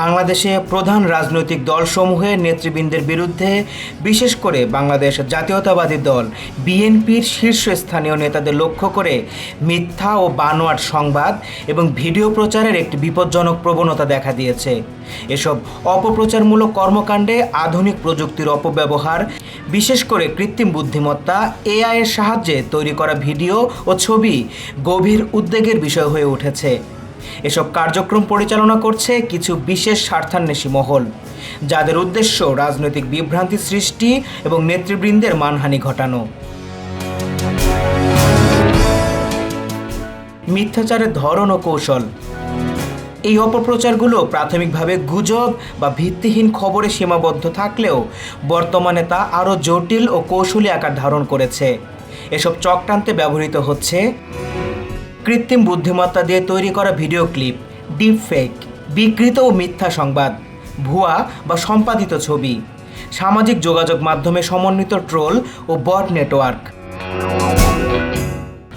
বাংলাদেশে প্রধান রাজনৈতিক দলসমূহের নেতৃবৃন্দের বিরুদ্ধে, বিশেষ করে বাংলাদেশ জাতীয়তাবাদী দল বিএনপির শীর্ষস্থানীয় নেতাদের লক্ষ্য করে মিথ্যা ও বানোয়াট সংবাদ এবং ভিডিও প্রচারের একটি বিপজ্জনক প্রবণতা দেখা দিয়েছে। এসব অপপ্রচারমূলক কর্মকাণ্ডে আধুনিক প্রযুক্তির অপব্যবহার, বিশেষ করে কৃত্রিম বুদ্ধিমত্তা এআই এর সাহায্যে তৈরি করা ভিডিও ও ছবি গভীর উদ্বেগের বিষয় হয়ে উঠেছে। এসব কার্যক্রম পরিচালনা করছে কিছু বিশেষ স্বার্থান্বেষী মহল, যাদের উদ্দেশ্য রাজনৈতিক বিভ্রান্তি সৃষ্টি এবং নেতৃবৃন্দের মানহানি ঘটানো। মিথ্যাচারের ধরন ও কৌশল। এই অপপ্রচারগুলো প্রাথমিকভাবে গুজব বা ভিত্তিহীন খবরে সীমাবদ্ধ থাকলেও বর্তমানে তা আরও জটিল ও কৌশলী আকার ধারণ করেছে। এসব চক্রান্তে ব্যবহৃত হচ্ছে কৃত্রিম বুদ্ধিমত্তা দিয়ে তৈরি করা ভিডিও ক্লিপ ডিপ ফেক বিকৃত ও মিথ্যা সংবাদ, ভুয়া বা সম্পাদিত ছবি, সামাজিক যোগাযোগ মাধ্যমে সমন্বিত ট্রোল ও বট নেটওয়ার্ক।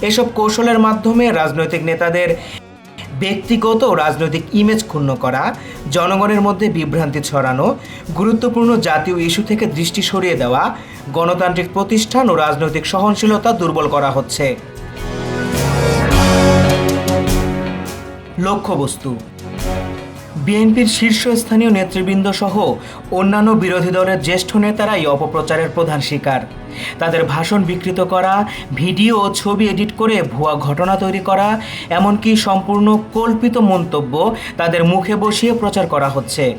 এসব কৌশলের মাধ্যমে রাজনৈতিক নেতাদের ব্যক্তিগত ও রাজনৈতিক ইমেজ ক্ষুণ্ণ করা, জনগণের মধ্যে বিভ্রান্তি ছড়ানো, গুরুত্বপূর্ণ জাতীয় ইস্যু থেকে দৃষ্টি সরিয়ে দেওয়া, গণতান্ত্রিক প্রতিষ্ঠান ও রাজনৈতিক সহনশীলতা দুর্বল করা হচ্ছে। লক্ষ্যবস্তু। বিএনপির শীর্ষস্থানীয় নেতৃবৃন্দ সহ অন্যান্য বিরোধী দলের জ্যেষ্ঠ নেতারাই অপপ্রচারের প্রধান শিকার। তাদের ভাষণ বিকৃত করা, ভিডিও ও ছবি এডিট করে ভুয়া ঘটনা তৈরি করা, এমনকি সম্পূর্ণ কল্পিত মন্তব্য তাদের মুখে বসিয়ে প্রচার করা হচ্ছে।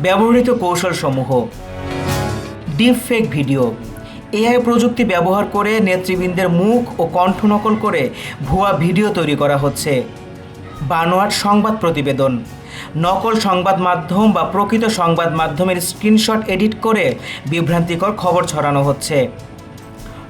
ব্যবহৃত কৌশলসমূহ। Deep fake video. এআই প্রযুক্তি ব্যবহার করে নেতৃবৃন্দের মুখ ও কণ্ঠ নকল করে ভুয়া ভিডিও তৈরি করা হচ্ছে। বানোয়াট সংবাদ প্রতিবেদন। নকল সংবাদ মাধ্যম বা প্রকৃত সংবাদ মাধ্যমের স্ক্রিনশট এডিট করে বিভ্রান্তিকর খবর ছড়ানো হচ্ছে।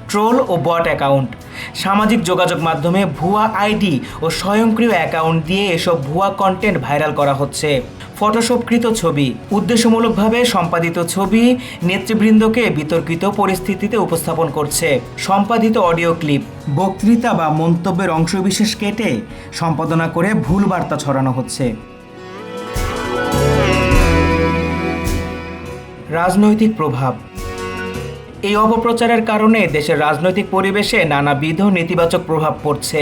ট্রোল ও বট অ্যাকাউন্ট। সামাজিক যোগাযোগ মাধ্যমে ভুয়া আইডি ও স্বয়ংক্রিয় অ্যাকাউন্ট দিয়ে এসব ভুয়া কন্টেন্ট ভাইরাল করা হচ্ছে। ফটোশপকৃত ছবি। উদ্দেশ্যমূলকভাবে সম্পাদিত ছবি নেতৃবৃন্দকে বিতর্কিত পরিস্থিতিতে উপস্থাপন করছে। সম্পাদিত অডিও ক্লিপ, বক্তৃতা বা মন্তব্যের অংশবিশেষ কেটে সম্পাদনা করে ভুল বার্তা ছড়ানো হচ্ছে। রাজনৈতিক প্রভাব, এই অপপ্রচারের কারণে দেশের রাজনৈতিক পরিবেশে নানাবিধ নেতিবাচক প্রভাব পড়ছে।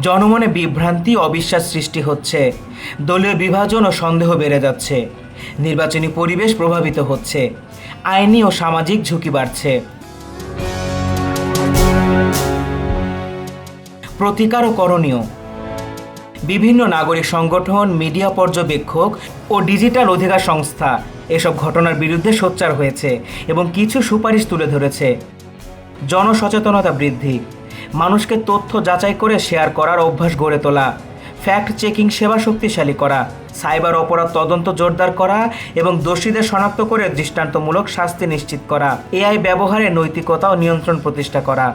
জনমনে বিভ্রান্তি অবিশ্বাস সৃষ্টি হচ্ছে। দলীয় বিভাজন ও সন্দেহ বেড়ে যাচ্ছে। নির্বাচনী পরিবেশ প্রভাবিত হচ্ছে। আইনি ও সামাজিক ঝুঁকি বাড়ছে। প্রতিকার ও করণীয়। বিভিন্ন নাগরিক সংগঠন, মিডিয়া পর্যবেক্ষক ও ডিজিটাল অধিকার সংস্থা এসব ঘটনার বিরুদ্ধে সোচ্চার হয়েছে এবং কিছু সুপারিশ তুলে ধরেছে। জনসচেতনতা বৃদ্ধি। মানুষকে তথ্য যাচাই করে শেয়ার করার অভ্যাস গড়ে তোলা ফ্যাক্ট চেকিং সেবা শক্তিশালী করা, সাইবার অপরাধ তদন্ত জোরদার করা এবং দোষীদের শনাক্ত করে দৃষ্টান্তমূলক শাস্তি নিশ্চিত করা, এআই ব্যবহারে নৈতিকতা ও নিয়ন্ত্রণ প্রতিষ্ঠা করা।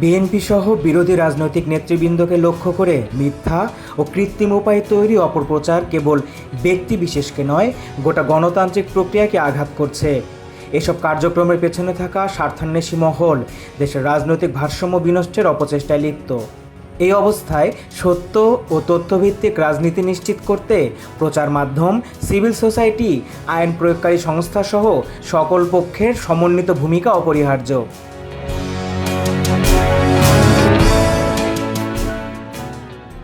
বিএনপি সহ বিরোধী রাজনৈতিক নেতৃবৃন্দকে লক্ষ্য করে মিথ্যা ও কৃত্রিম উপায়ে তৈরি অপপ্রচার কেবল ব্যক্তি বিশেষকে নয়, গোটা গণতান্ত্রিক প্রক্রিয়াকে আঘাত করছে। এসব কার্যক্রমের পেছনে থাকা স্বার্থান্বেষী মহল দেশের রাজনৈতিক ভারসাম্য বিনষ্টের অপচেষ্টায় লিপ্ত। এই অবস্থায় সত্য ও তথ্যভিত্তিক রাজনীতি নিশ্চিত করতে প্রচার মাধ্যম, সিভিল সোসাইটি, আইন প্রয়োগকারী সংস্থা সহ সকল পক্ষের সমন্বিত ভূমিকা অপরিহার্য।